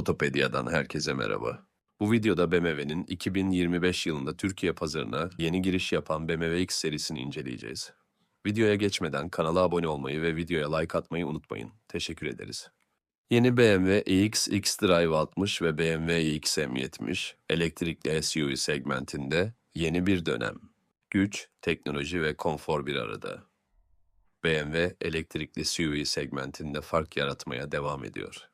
Otopedia'dan herkese merhaba. Bu videoda BMW'nin 2025 yılında Türkiye pazarına yeni giriş yapan BMW X serisini inceleyeceğiz. Videoya geçmeden kanala abone olmayı ve videoya like atmayı unutmayın. Teşekkür ederiz. Yeni BMW iX X-Drive 60 ve BMW iX M70 elektrikli SUV segmentinde yeni bir dönem. Güç, teknoloji ve konfor bir arada. BMW elektrikli SUV segmentinde fark yaratmaya devam ediyor.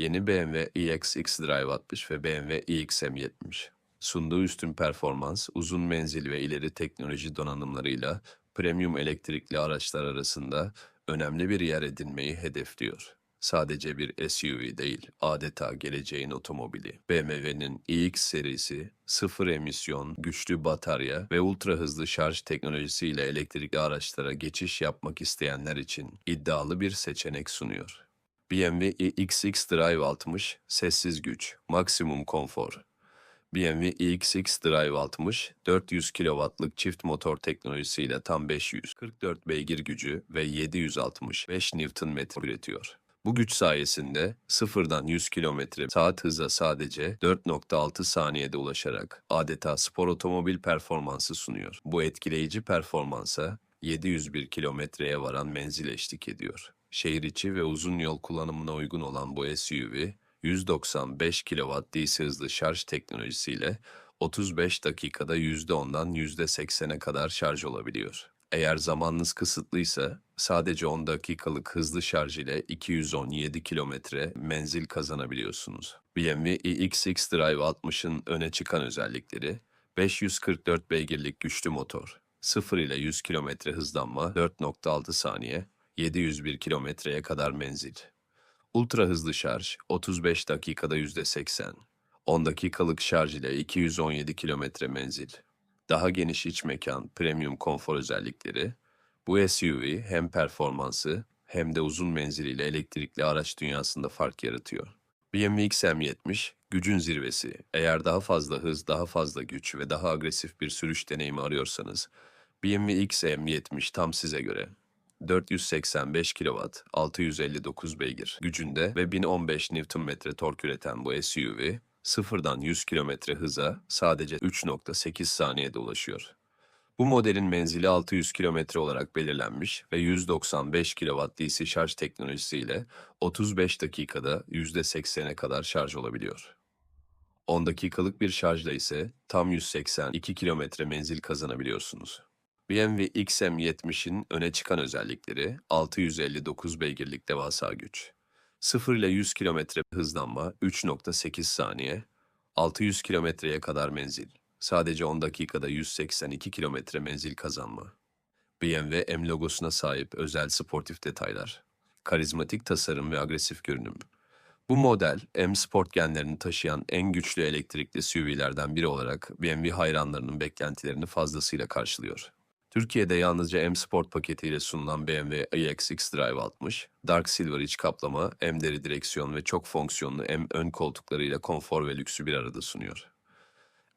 Yeni BMW iX X-Drive 60 ve BMW iX M70 sunduğu üstün performans, uzun menzil ve ileri teknoloji donanımlarıyla premium elektrikli araçlar arasında önemli bir yer edinmeyi hedefliyor. Sadece bir SUV değil, adeta geleceğin otomobili. BMW'nin iX serisi, sıfır emisyon, güçlü batarya ve ultra hızlı şarj teknolojisiyle elektrikli araçlara geçiş yapmak isteyenler için iddialı bir seçenek sunuyor. BMW iX Drive 60, sessiz güç, maksimum konfor. BMW iX Drive 60, 400 kW'lık çift motor teknolojisiyle tam 544 beygir gücü ve 765 Nm üretiyor. Bu güç sayesinde sıfırdan 100 km saat hıza sadece 4.6 saniyede ulaşarak adeta spor otomobil performansı sunuyor. Bu etkileyici performansa 701 kilometreye varan menzil eşlik ediyor. Şehir içi ve uzun yol kullanımına uygun olan bu SUV, 195 kW DC hızlı şarj teknolojisiyle 35 dakikada %10'dan %80'e kadar şarj olabiliyor. Eğer zamanınız kısıtlıysa sadece 10 dakikalık hızlı şarj ile 217 kilometre menzil kazanabiliyorsunuz. BMW iX Drive 60'ın öne çıkan özellikleri 544 beygirlik güçlü motor, 0 ile 100 kilometre hızlanma 4.6 saniye, 701 kilometreye kadar menzil. Ultra hızlı şarj 35 dakikada %80. 10 dakikalık şarj ile 217 kilometre menzil. Daha geniş iç mekan, premium konfor özellikleri. Bu SUV hem performansı hem de uzun menziliyle elektrikli araç dünyasında fark yaratıyor. BMW X-M70 gücün zirvesi. Eğer daha fazla hız, daha fazla güç ve daha agresif bir sürüş deneyimi arıyorsanız BMW X-M70 tam size göre. 485 kW, 659 beygir gücünde ve 1015 Nm tork üreten bu SUV, sıfırdan 100 km hıza sadece 3.8 saniyede ulaşıyor. Bu modelin menzili 600 km olarak belirlenmiş ve 195 kW DC şarj teknolojisiyle 35 dakikada %80'e kadar şarj olabiliyor. 10 dakikalık bir şarjla ise tam 182 kilometre menzil kazanabiliyorsunuz. BMW XM70'in öne çıkan özellikleri 659 beygirlik devasa güç. 0 ile 100 km hızlanma 3.8 saniye, 600 kilometreye kadar menzil. Sadece 10 dakikada 182 kilometre menzil kazanma. BMW M logosuna sahip özel sportif detaylar. Karizmatik tasarım ve agresif görünüm. Bu model M Sport genlerini taşıyan en güçlü elektrikli SUV'lerden biri olarak BMW hayranlarının beklentilerini fazlasıyla karşılıyor. Türkiye'de yalnızca M Sport paketiyle sunulan BMW iX Drive 60, Dark Silver iç kaplama, M deri direksiyon ve çok fonksiyonlu M ön koltuklarıyla konfor ve lüksü bir arada sunuyor.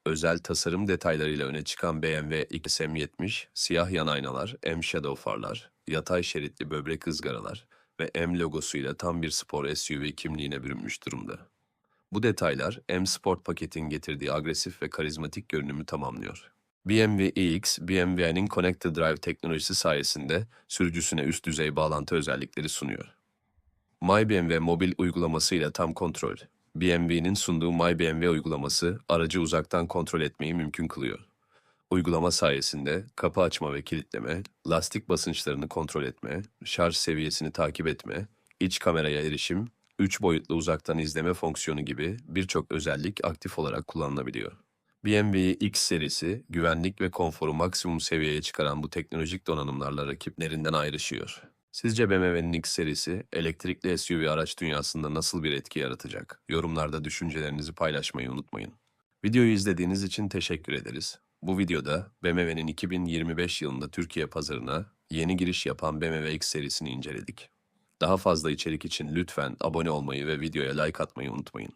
Özel tasarım detaylarıyla öne çıkan BMW X-M70, siyah yan aynalar, M Shadow farlar, yatay şeritli böbrek ızgaralar ve M logosuyla tam bir spor SUV kimliğine bürünmüş durumda. Bu detaylar M Sport paketin getirdiği agresif ve karizmatik görünümü tamamlıyor. BMW iX, BMW'nin Connected Drive teknolojisi sayesinde sürücüsüne üst düzey bağlantı özellikleri sunuyor. MyBMW mobil uygulamasıyla tam kontrol. BMW'nin sunduğu MyBMW uygulaması aracı uzaktan kontrol etmeyi mümkün kılıyor. Uygulama sayesinde kapı açma ve kilitleme, lastik basınçlarını kontrol etme, şarj seviyesini takip etme, iç kameraya erişim, 3 boyutlu uzaktan izleme fonksiyonu gibi birçok özellik aktif olarak kullanılabiliyor. BMW X serisi güvenlik ve konforu maksimum seviyeye çıkaran bu teknolojik donanımlarla rakiplerinden ayrışıyor. Sizce BMW'nin X serisi elektrikli SUV araç dünyasında nasıl bir etki yaratacak? Yorumlarda düşüncelerinizi paylaşmayı unutmayın. Videoyu izlediğiniz için teşekkür ederiz. Bu videoda BMW'nin 2025 yılında Türkiye pazarına yeni giriş yapan BMW X serisini inceledik. Daha fazla içerik için lütfen abone olmayı ve videoya like atmayı unutmayın.